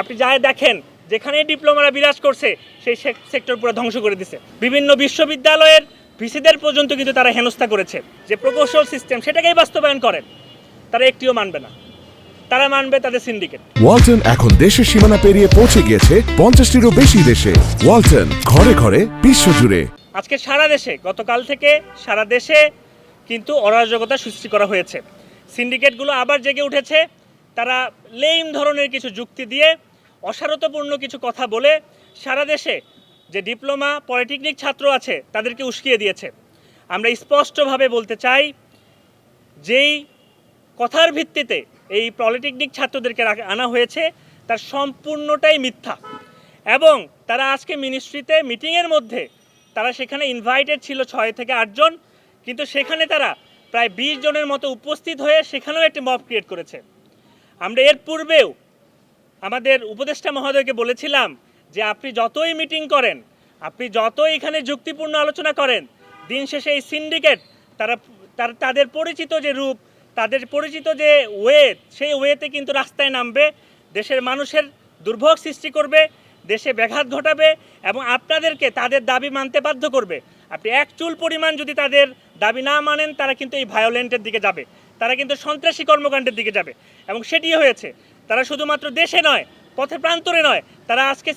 আপনি যাই দেখেন যেখানে ডিপ্লোমারা বিরাজ করছে সেই সেক্টর পুরো ধ্বংস করে দিছে। বিভিন্ন বিশ্ববিদ্যালয়ের ভিসিদের পর্যন্ত কিন্তু তারা হেনস্থা করেছে যে প্রকৌশল সিস্টেম সেটাকেই বাস্তবায়ন করেন। তারা একটিও মানবে না। তারা মানবে তাদের সিন্ডিকেট ওয়ালটন এখন দেশের সীমানা পেরিয়ে পৌঁছে গিয়েছে পঞ্চাশটিরও বেশি দেশে। ওয়ালটন ঘরে ঘরে বিশ্বজুড়ে। আজকে সারা দেশে গতকাল থেকে সারা দেশে কিন্তু অরাজকতা সৃষ্টি করা হয়েছে। সিন্ডিকেটগুলো আবার জেগে উঠেছে। তারা লেম ধরনের কিছু যুক্তি দিয়ে অসারতপূর্ণ কিছু কথা বলে সারা দেশে যে ডিপ্লোমা পলিটেকনিক ছাত্র আছে তাদেরকে উস্কিয়ে দিয়েছে। আমরা স্পষ্টভাবে বলতে চাই, যেই কথার ভিত্তিতে এই পলিটেকনিক ছাত্রদেরকে আনা হয়েছে, তার সম্পূর্ণটাই মিথ্যা। এবং তারা আজকে মিনিস্ট্রিতে মিটিংয়ের মধ্যে তারা সেখানে ইনভাইটেড ছিল ছয় থেকে আটজন কিন্তু সেখানে তারা প্রায় বিশ জনের মতো উপস্থিত হয়ে সেখানেও একটি মব ক্রিয়েট করেছে। আমরা এর পূর্বেও আমাদের উপদেষ্টা মহোদয়কে বলেছিলাম যে আপনি যতই মিটিং করেন, আপনি যতই এখানে যুক্তিপূর্ণ আলোচনা করেন, দিন শেষে এই সিন্ডিকেট তারা, তার, তাদের পরিচিত যে রূপ, তাদের পরিচিত যে ওয়ে, সেই ওয়েতে কিন্তু রাস্তায় নামবে, দেশের মানুষের দুর্ভোগ সৃষ্টি করবে, দেশে ব্যাঘাত ঘটাবে এবং আপনাদেরকে তাদের দাবি মানতে বাধ্য করবে। আপনি এক চুল পরিমাণ যদি তাদের দাবি না মানেন, তারা কিন্তু এই ভায়োলেন্টের দিকে যাবে। তারা কিন্তু সন্ত্রাসী কর্মকাণ্ডের দিকে যাবে। এবং সেটিই হয়েছে। তারা শুধুমাত্র দেশে নয়, পথে প্রান্তরে নয়, তারা আজকে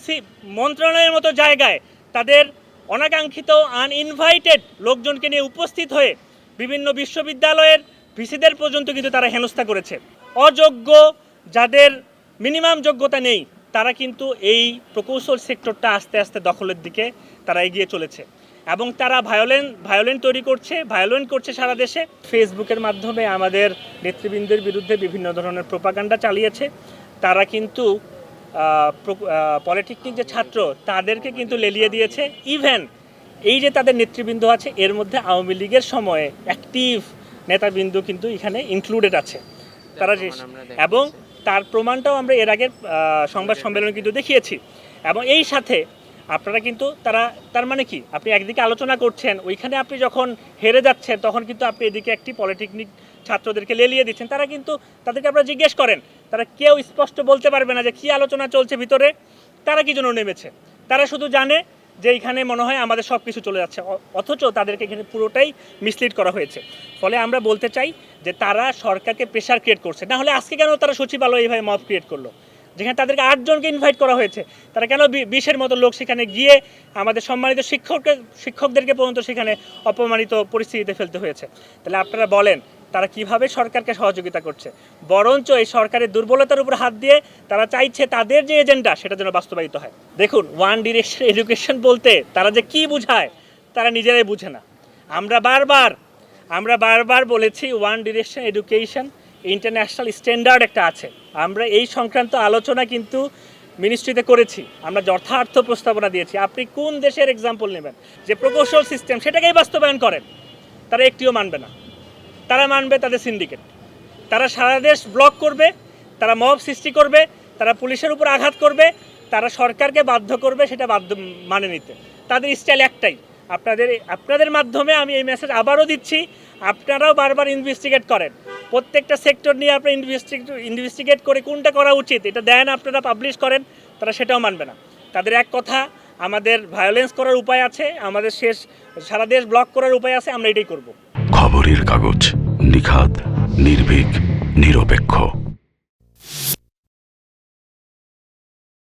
মন্ত্রণালয়ের মতো জায়গায় তাদের অনাকাঙ্ক্ষিত আনইনভাইটেড লোকজনকে নিয়ে উপস্থিত হয়ে বিভিন্ন বিশ্ববিদ্যালয়ের ভিসিদের পর্যন্ত কিন্তু তারা হেনস্থা করেছে। অযোগ্য যাদের মিনিমাম যোগ্যতা নেই, তারা কিন্তু এই প্রকৌশল সেক্টরটা আস্তে আস্তে দখলের দিকে তারা এগিয়ে চলেছে। এবং তারা ভায়োলেন ভায়োলেন্ট তৈরি করছে ভায়োলেন্ট করছে সারা দেশে। ফেসবুকের মাধ্যমে আমাদের নেতৃবৃন্দের বিরুদ্ধে বিভিন্ন ধরনের প্রোপাগান্ডা চালিয়েছে। তারা কিন্তু পলিটেকনিক যে ছাত্র তাদেরকে কিন্তু লেলিয়ে দিয়েছে। ইভেন এই যে তাদের নেতৃবৃন্দ আছে এর মধ্যে আওয়ামী লীগের সময়ে অ্যাক্টিভ নেতাবৃন্দ কিন্তু এখানে ইনক্লুডেড আছে। তারা যে এবং তার প্রমাণটাও আমরা এর আগের সংবাদ সম্মেলনে কিন্তু দেখিয়েছি। এবং এই সাথে আপনারা কিন্তু তারা, তার মানে কি? আপনি একদিকে আলোচনা করছেন, ওইখানে আপনি যখন হেরে যাচ্ছেন, তখন কিন্তু আপনি এদিকে একটি পলিটেকনিক ছাত্রদেরকে লেলিয়ে দিচ্ছেন। তারা কিন্তু তাদেরকে আপনারা জিজ্ঞেস করেন, তারা কেউ স্পষ্ট বলতে পারবে না যে কী আলোচনা চলছে ভিতরে, তারা কি জন্য নেমেছে? তারা শুধু জানে যে এখানে মনে হয় আমাদের সব কিছু চলে যাচ্ছে অথচ তাদেরকে এখানে পুরোটাই মিসলিড করা হয়েছে। ফলে আমরা বলতে চাই যে তারা সরকারকে প্রেশার ক্রিয়েট করছে। না হলে আজকে কেন তারা সচিবালয় এইভাবে মব ক্রিয়েট করল? যেখানে তাদেরকে আটজনকে ইনভাইট করা হয়েছে। তারা কেন বিশের মতো লোক সেখানে গিয়ে আমাদের সম্মানিত শিক্ষককে শিক্ষকদেরকে পর্যন্ত সেখানে অপমানিত পরিস্থিতিতে ফেলতে হয়েছে? তাহলে আপনারা বলেন, তারা কীভাবে সরকারকে সহযোগিতা করছে? বরঞ্চ এই সরকারের দুর্বলতার উপর হাত দিয়ে তারা চাইছে তাদের যে এজেন্ডা সেটা যেন বাস্তবায়িত হয়। দেখুন ওয়ান ডিরেকশন এডুকেশন বলতে তারা যে কি বুঝায়, তারা নিজেরাই বুঝে না। আমরা বারবার আমরা বারবার বলেছি one direction education international standard একটা আছে। আমরা এই সংক্রান্ত আলোচনা কিন্তু মিনিস্ট্রিতে করেছি। আমরা যথার্থ প্রস্তাবনা দিয়েছি। আপনি কোন দেশের এক্সাম্পল নেবেন? যে প্রকৌশল সিস্টেম সেটাকেই বাস্তবায়ন করেন। তারা একটিও মানবে না। তারা মানবে তাদের সিন্ডিকেট তারা সারা দেশ ব্লক করবে, তারা মব সৃষ্টি করবে, তারা পুলিশের উপর আঘাত করবে, তারা সরকারকে বাধ্য করবে, সেটা বাধ্য মানে নিতে। তাদের স্টাইল একটাই। আপনাদের আপনাদের মাধ্যমে আমি এই মেসেজ আবারও দিচ্ছি, আপনারাও বারবার ইনভেস্টিগেট করেন। প্রত্যেকটা সেক্টর নিয়ে আপনি ইনভেস্টিগেট করে কোনটা করা উচিত, এটা দেন, আপনারা পাবলিশ করেন, তারা সেটাও মানবে না। তাদের এক কথা, আমাদের ভায়োলেন্স করার উপায় আছে, আমাদের শেষ, সারা দেশ ব্লক করার উপায় আছে, আমরা এটাই করব। খবরের কাগজ নিখাদ, নির্ভীক, নিরপেক্ষ।